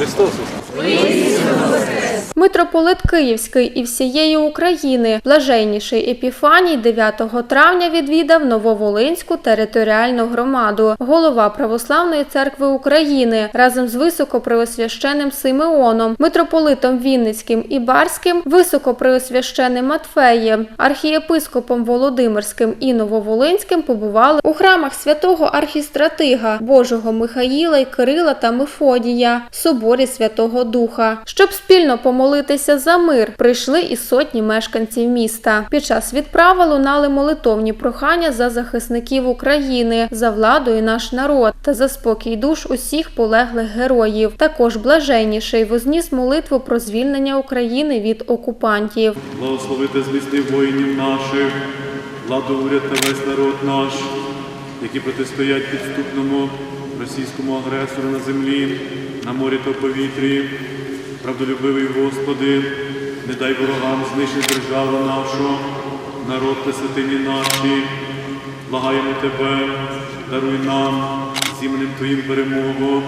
Христос. Митрополит Київський і всієї України, блаженніший Епіфаній 9 травня відвідав Нововолинську територіальну громаду, голова Православної церкви України разом з високопреосвященним Симеоном, митрополитом Вінницьким і Барським, високопреосвященним Матфеєм, архієпископом Володимирським і Нововолинським побували у храмах святого архістратига Божого Михаїла і Кирила та Мефодія, соборі Святого Духа, щоб спільно помолитися за мир. Прийшли і сотні мешканців міста. Під час відправи лунали молитовні прохання за захисників України, за владу і наш народ та за спокій душ усіх полеглих героїв. Також блаженніший возніс молитву про звільнення України від окупантів. Благословити змісти воїнів наших, владу уряд та весь народ наш, які протистоять підступному російському агресору на землі, на морі та повітрі. Правдолюбивий Господи, не дай ворогам знищити державу нашу, народ та святині наші. Благаємо Тебе, даруй нам з іменем Твоїм перемогу.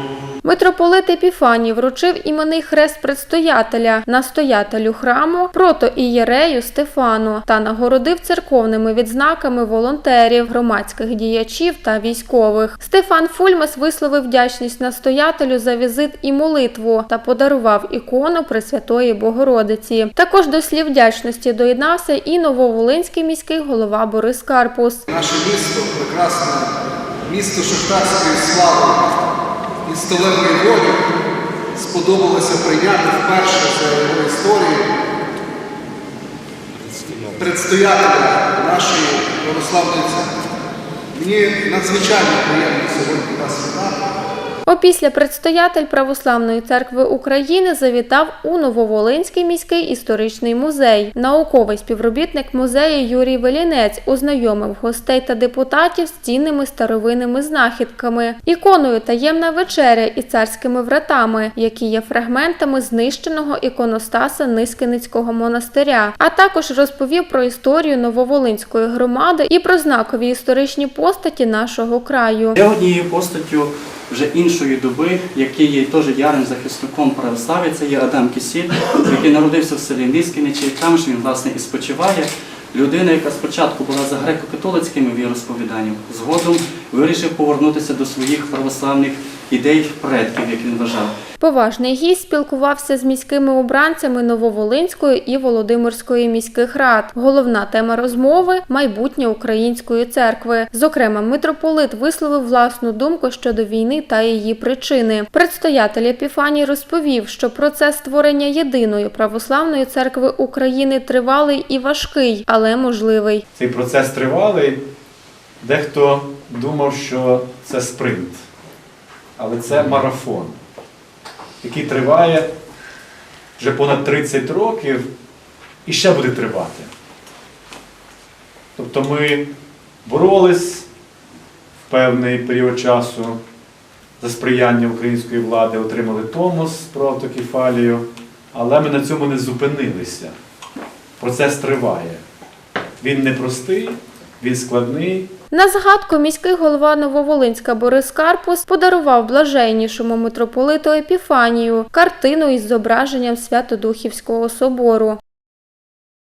Митрополит Епіфаній вручив іменний хрест предстоятеля, настоятелю храму, протоієрею Стефану та нагородив церковними відзнаками волонтерів, громадських діячів та військових. Стефан Фульмес висловив вдячність настоятелю за візит і молитву та подарував ікону Пресвятої Богородиці. Також до слів вдячності доєднався і нововолинський міський голова Борис Карпус. Наше місто прекрасне, місто шахтарської слави і сталевої волі сподобалося прийняти вперше за його історію предстоятеля нашої православної церкви. Мені надзвичайно приємно сьогодні вас вітати. Опісля предстоятель Православної церкви України завітав у Нововолинський міський історичний музей. Науковий співробітник музею Юрій Велінець ознайомив гостей та депутатів з цінними старовинними знахідками, іконою таємна вечеря і царськими вратами, які є фрагментами знищеного іконостаса Нискиницького монастиря, а також розповів про історію Нововолинської громади і про знакові історичні постаті нашого краю. Ще однією постаттю вже іншої доби, який є теж ярим захисником православ'я, це є Адам Кісіль, який народився в селі Нискіничі, там ж він власне і спочиває. Людина, яка спочатку була за греко-католицькими віросповіданням, згодом вирішив повернутися до своїх православних ідей предків, як він вважав. Поважний гість спілкувався з міськими обранцями Нововолинської і Володимирської міських рад. Головна тема розмови майбутнє української церкви. Зокрема, митрополит висловив власну думку щодо війни та її причини. Предстоятель Епіфаній розповів, що процес створення єдиної православної церкви України тривалий і важкий, але можливий. Цей процес тривалий. Дехто думав, що це спринт, але це марафон, який триває вже понад 30 років і ще буде тривати. Тобто ми боролись в певний період часу за сприяння української влади, отримали томос про автокефалію, але ми на цьому не зупинилися. Процес триває. Він непростий, він складний. На згадку міський голова Нововолинська Борис Карпус подарував блаженнішому митрополиту Епіфанію картину із зображенням Святодухівського собору.